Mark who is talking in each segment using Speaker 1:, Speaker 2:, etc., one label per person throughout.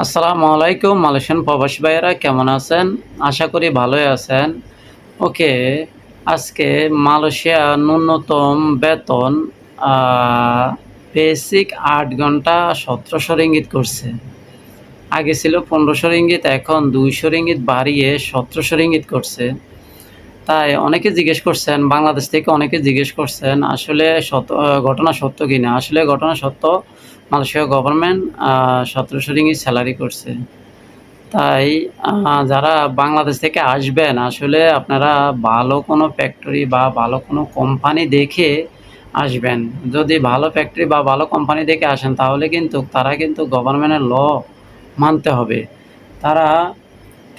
Speaker 1: আসসালামু আলাইকুম, মালয়েশিয়ান প্রবাসী ভাইয়েরা, কেমন আছেন? আশা করি ভালোই আছেন। ওকে, আজকে মালয়েশিয়া ন্যূনতম বেতন বেসিক আট ঘণ্টা সতেরোশো রিঙ্গিত করছে। আগে ছিল পনেরোশো ইঙ্গিত এখন দুইশো রিঙ্গিত বাড়িয়ে সতেরোশো রিঙ্গিত করছে। তাই অনেকে জিজ্ঞেস করছেন, বাংলাদেশ থেকে অনেকে জিজ্ঞেস করছেন, আসলে সত ঘটনা সত্য কি না আসলে ঘটনা সত্য, মালয়েশিয়া গভর্নমেন্ট সতেরোশো রিঙ্গি স্যালারি করছে। তাই যারা বাংলাদেশ থেকে আসবেন, আসলে আপনারা ভালো কোনো ফ্যাক্টরি বা ভালো কোনো কোম্পানি দেখে আসবেন। যদি ভালো ফ্যাক্টরি বা ভালো কোম্পানি দেখে আসেন, তাহলে কিন্তু তারা কিন্তু গভর্নমেন্টের ল মানতে হবে। তারা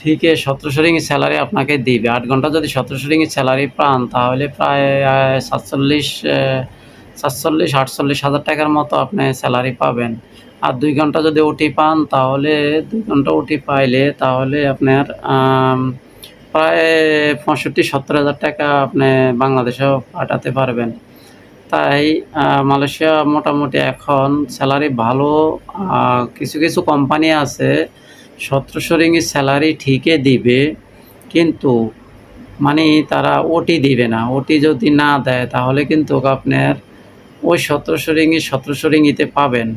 Speaker 1: ঠিকই সতেরোশো রিঙ্গি স্যালারি আপনাকে দিবে। আট ঘণ্টা যদি সতেরোশো রিঙ্গি স্যালারি পান, তাহলে প্রায় সাতচল্লিশ সাতচল্লিশ, আটচল্লিশ হাজার টাকার মতো আপনি স্যালারি পাবেন। আর দুই ঘণ্টা যদি ওটি পান, তাহলে দুই ঘণ্টা ওটি পাইলে তাহলে আপনার প্রায় পঁয়ষট্টি, সত্তর হাজার টাকা আপনি বাংলাদেশেও পাঠাতে পারবেন। তাই মালয়েশিয়া মোটামুটি এখন স্যালারি ভালো কিছু কিছু কোম্পানি আছে সতেরোশো রিঙ্গি স্যালারি ঠিকই দিবে, কিন্তু মানে তারা ওটি দিবে না। ওটি যদি না দেয়, তাহলে কিন্তু আপনার ওই সতেরোশো রিঙ্গি সতেরোশো রিঙ্গিতে পাবেন।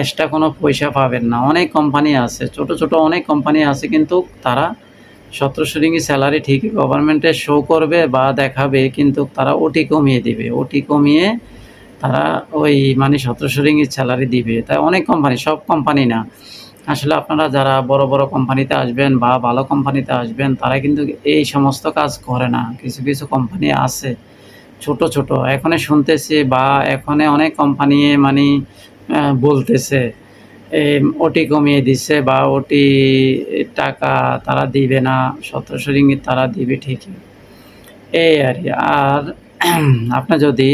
Speaker 1: এক্সট্রা কোনো পয়সা পাবেন না। অনেক কোম্পানি আছে, ছোট ছোট অনেক কোম্পানি আছে, কিন্তু তারা সতেরোশো রিঙ্গি স্যালারি ঠিকই গভর্নমেন্টে শো করবে বা দেখাবে, কিন্তু তারা ওটি কমিয়ে দিবে। ওটি কমিয়ে তারা ওই মানে সতেরোশো রিঙ্গি স্যালারি দিবে। তাই অনেক কোম্পানি সব কোম্পানি না। আসলে আপনারা যারা বড় বড় কোম্পানিতে আসবেন বা ভালো কোম্পানিতে আসবেন, তারা কিন্তু এই সমস্ত কাজ করে না। কিছু কিছু কোম্পানি আছে, ছোট ছোট। এখনে শুনতেছি বা এখনে অনেক কোম্পানি মানে বলতেছে ওটি কমিয়ে দিচ্ছে বা ওটি টাকা তারা দিবে না, সতেরোশো রিঙ্গিত তারা দিবে ঠিকই। এই আর। আর আপনি যদি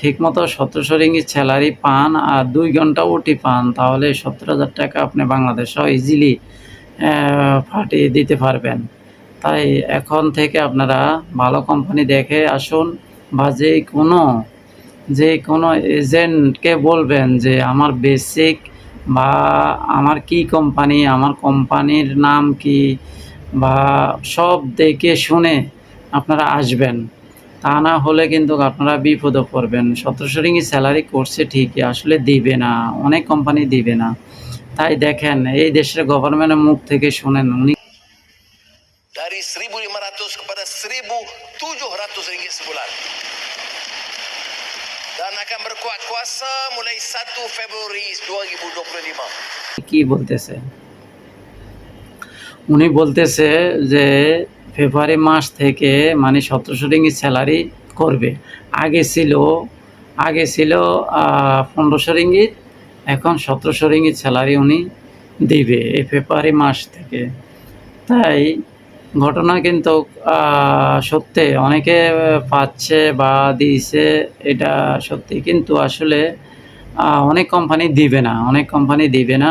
Speaker 1: ঠিকমতো সতেরোশো রিঙ্গিত স্যালারি পান আর দুই ঘণ্টা ওটি পান, তাহলে সত্তর হাজার টাকা আপনি বাংলাদেশও ইজিলি ফাটিয়ে দিতে পারবেন। তাই এখন থেকে আপনারা ভালো কোম্পানি দেখে আসুন বা যে কোনো যে কোনো এজেন্টকে বলবেন যে আমার বেসিক বা আমার কি কোম্পানি আমার কোম্পানির নাম কি, বা সব দেখে শুনে আপনারা আসবেন। তা না হলে কিন্তু আপনারা বিপদে পড়বেন সতেরোশো রিঙ্গি স্যালারি করছে ঠিকই আসলে দিবে না অনেক কোম্পানি দিবে না তাই দেখেন এই দেশের গভর্নমেন্টের মুখ থেকে শোনেন উনি
Speaker 2: dari 1.500 kepada 1.700 ringgit sebulan. Dan akan berkuat kuasa mulai 1 Februari 2025.
Speaker 1: কি বলতেছে উনি বলতেছে যে ফেব্রুয়ারি মাস থেকে মানে সতেরোশো রিঙ্গি স্যালারি করবে। আগে ছিল আগে ছিল পনেরোশো রিঙ্গিত এখন সতেরোশো রিঙ্গিত স্যালারি উনি দিবে এই ফেব্রুয়ারি মাস থেকে। তাই ঘটনা কিন্তু সত্যি অনেকে পাচ্ছে বা দিয়েছে, এটা সত্যি। কিন্তু আসলে অনেক কোম্পানি দিবে না, অনেক কোম্পানি দিবে না।